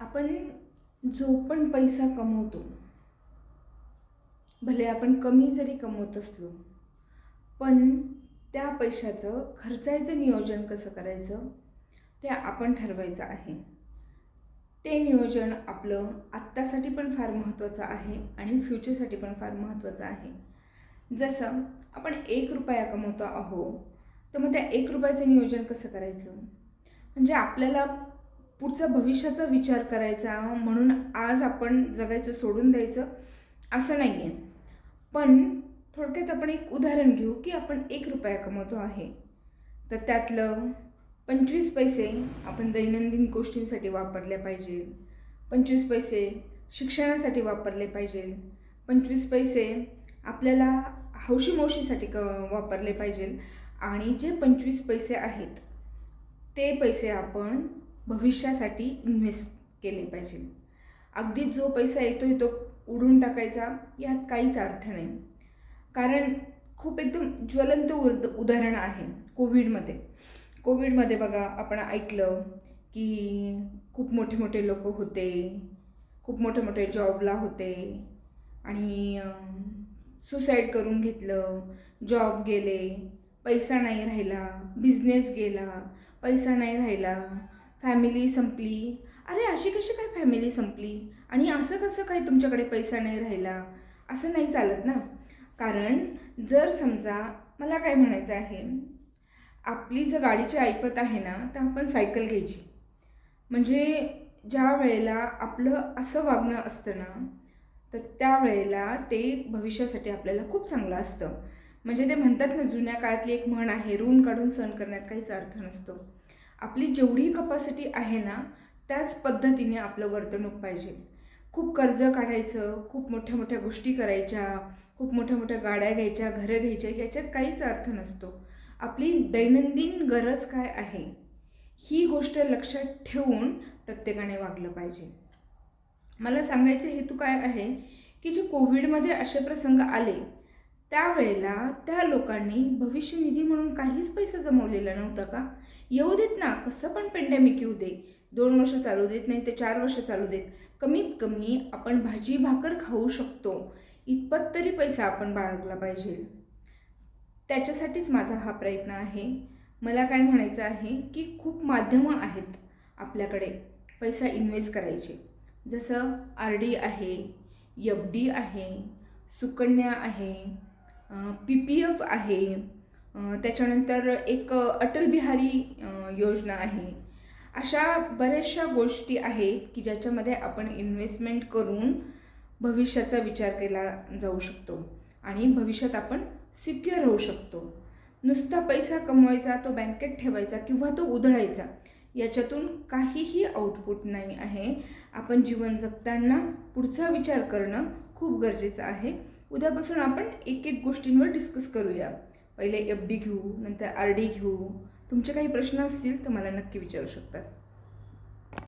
आपण जो पण पैसा कमवतो भले आपण कमी जरी कमवत असलो पण त्या पैशाचं खर्चायचं नियोजन कसं करायचं ते आपण ठरवायचं आहे. ते नियोजन आपलं आत्तासाठी पण फार महत्त्वाचं आहे आणि फ्युचरसाठी पण फार महत्त्वाचं आहे. जसं आपण एक रुपया कमवतो आहो तर मग त्या एक रुपयाचं नियोजन कसं करायचं? म्हणजे आपल्याला पुढचा भविष्याचा विचार करायचा म्हणून आज आपण जगायचं सोडून द्यायचं असं नाही आहे पण थोडक्यात आपण एक उदाहरण घेऊ की आपण एक रुपया कमवतो आहे. तर त्यातलं पंचवीस पैसे आपण दैनंदिन गोष्टींसाठी वापरले पाहिजे. पंचवीस पैसे शिक्षणासाठी वापरले पाहिजे. पंचवीस पैसे आपल्याला हौशी मौशीसाठी क वापरले पाहिजे. आणि जे पंचवीस पैसे आहेत ते पैसे आपण भविष्यासाठी इन्व्हेस्ट केले पाहिजे. अगदी जो पैसा येतोय तो उडून टाकायचा यात काहीच अर्थ नाही. कारण खूप एकदम ज्वलंत उद उदाहरण आहे कोविडमध्ये. कोविडमध्ये बघा आपण ऐकलं की खूप मोठे मोठे लोक होते खूप मोठे मोठे जॉबला होते आणि सुसाईड करून घेतलं जॉब गेले पैसा नाही राहिला बिझनेस गेला पैसा नाही राहिला. फॅमिली संपली. अरे अशी कशी काय फॅमिली संपली? आणि असं कसं काय तुमच्याकडे पैसा नाही राहिला? असं नाही चालत ना. कारण जर समजा मला काय म्हणायचं आहे आपली जर गाडीची ऐपत आहे ना तर आपण सायकल घ्यायची. म्हणजे ज्या वेळेला आपलं असं वागणं असतं ना तर त्यावेळेला ते भविष्यासाठी आपल्याला खूप चांगलं असतं. म्हणजे ते म्हणतात ना जुन्या काळातली एक म्हण आहे ऋण काढून सण करण्यात काहीच अर्थ नसतो. आपली जेवढी कपॅसिटी आहे ना त्याच पद्धतीने आपलं वर्तणूक पाहिजे. खूप कर्ज काढायचं खूप मोठ्या मोठ्या गोष्टी करायच्या खूप मोठ्या मोठ्या गाड्या घ्यायच्या घरं घ्यायच्या याच्यात काहीच अर्थ नसतो. आपली दैनंदिन गरज काय आहे ही गोष्ट लक्षात ठेवून प्रत्येकाने वागलं पाहिजे. मला सांगायचं हेतू काय आहे की जे कोविडमध्ये असे प्रसंग आले त्यावेळेला त्या लोकांनी भविष्य निधी म्हणून काहीच पैसा जमवलेला नव्हता का? येऊ देत ना कसं पण पेंडेमिक येऊ दे. दोन वर्ष चालू देत नाही ते चार वर्ष चालू देत. कमीत कमी आपण भाजी भाकर खाऊ शकतो. इतपत तरी पैसा आपण बाळगला पाहिजे. त्याच्यासाठीच माझा हा प्रयत्न आहे. मला काय म्हणायचं आहे की खूप माध्यमं आहेत आपल्याकडे पैसा इन्व्हेस्ट करायचे. जसं आर डी आहे एफ डी आहे सुकन्या आहे पी पी एफ आहे. त्याच्यानंतर एक अटल बिहारी योजना आहे. अशा बऱ्याचशा गोष्टी आहेत की ज्याच्यामध्ये आपण इन्व्हेस्टमेंट करून भविष्याचा विचार केला जाऊ शकतो आणि भविष्यात आपण सिक्युअर होऊ शकतो. नुसता पैसा कमवायचा तो बँकेत ठेवायचा किंवा तो उधळायचा याच्यातून काहीही आउटपुट नाही आहे. आपण जीवन जगताना पुढचा विचार करणं खूप गरजेचं आहे. उद्यापासून आपण एक एक गोष्टींवर डिस्कस करूया. पहिले एफ डी घेऊ नंतर आर डी घेऊ. तुमचे काही प्रश्न असतील तर मला नक्की विचारू शकतात